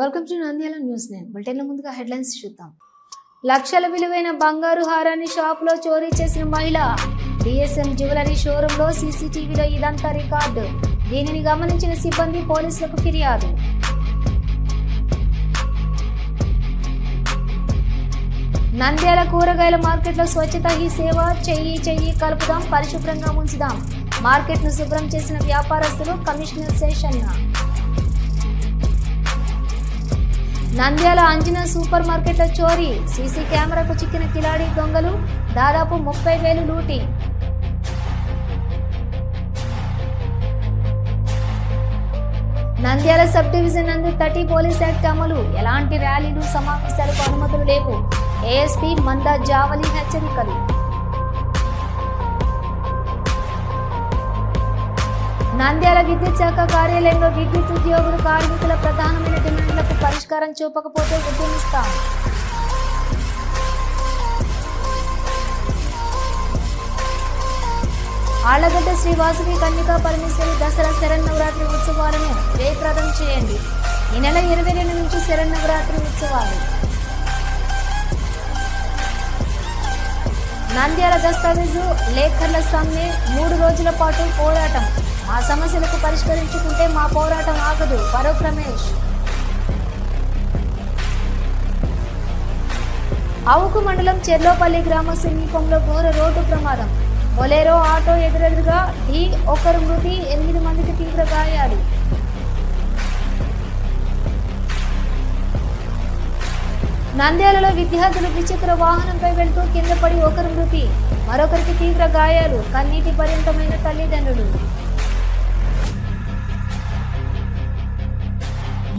Welcome to Nandyal news నేను బులెటిన్ల ముందుగా headlines చూద్దాం. లక్షల విలువైన బంగారు హారాన్ని షాపులో చోరీ చేసిన మహిళ. డిఎస్ఎం జ్యువెలరీ షోరూంలో సీసీటీవీలో ఇదంతా రికార్డు. దీనిని గమనించిన సిబ్బంది పోలీసులకు ఫిర్యాదు. నంద్యాల కూరగాయల మార్కెట్లో స్వచ్ఛత హీ సేవ. చెయ్యి చెయ్యి కలుపుదాం పరిశుభ్రంగా ఉంచుదాం మార్కెట్ను శుభ్రం చేసిన వ్యాపారస్తులు కమిషనర్ శేషన్న. నంద్యాల అంజనా సూపర్ మార్కెట్ల చోరీ సీసీ కెమెరాకు చిక్కిన కిలాడి దొంగలు దాదాపు ముప్పై వేలు లూటి. నంద్యాల సబ్ డివిజన్ నందు థర్టీ పోలీస్ యాక్ట్ అమలు ఎలాంటి ర్యాలీలు సమావేశాలకు అనుమతులు లేవు. ఏఎస్పీ మందా జావలి హెచ్చరికలు. నంద్యాల విద్యుత్ శాఖ కార్యాలయంలో విద్యుత్ ఉద్యోగులు కార్మికుల ప్రధానమైన చూపకపోతే ఉద్యమిస్తాం. ఆళ్ళగడ్డ శ్రీ కన్యకా పరమేశ్వరి దసరా శరన్నవరాత్రి ఉత్సవాలను జయప్రదం చేయండి. ఈ నెల ఇరవై రెండు నుంచి శరన్నవరాత్రి ఉత్సవాలు. నంద్యాల దస్తావేజు లేఖర్ల సమ్మె మూడు రోజుల పాటు పోరాటం. మా సమస్యలకు పరిష్కరించుకుంటే మా పోరాటం ఆగదు. పరోక్ రమేష్ అవుకు మండలం చెర్లోపల్లి గ్రామ సమీపంలో ఘోర రోడ్డు ప్రమాదం. బొలేరో ఆటో ఎదురెదురుగా ఢీ ఒకరు మృతి ఎనిమిది మందికి తీవ్ర గాయాలు. నంద్యాలలో విద్యార్థులు ద్విచక్ర వాహనంపై వెళ్తూ కింద పడి ఒకరు మృతి మరొకరికి తీవ్ర గాయాలు. కన్నీటి పర్యంతమైన తల్లిదండ్రులు.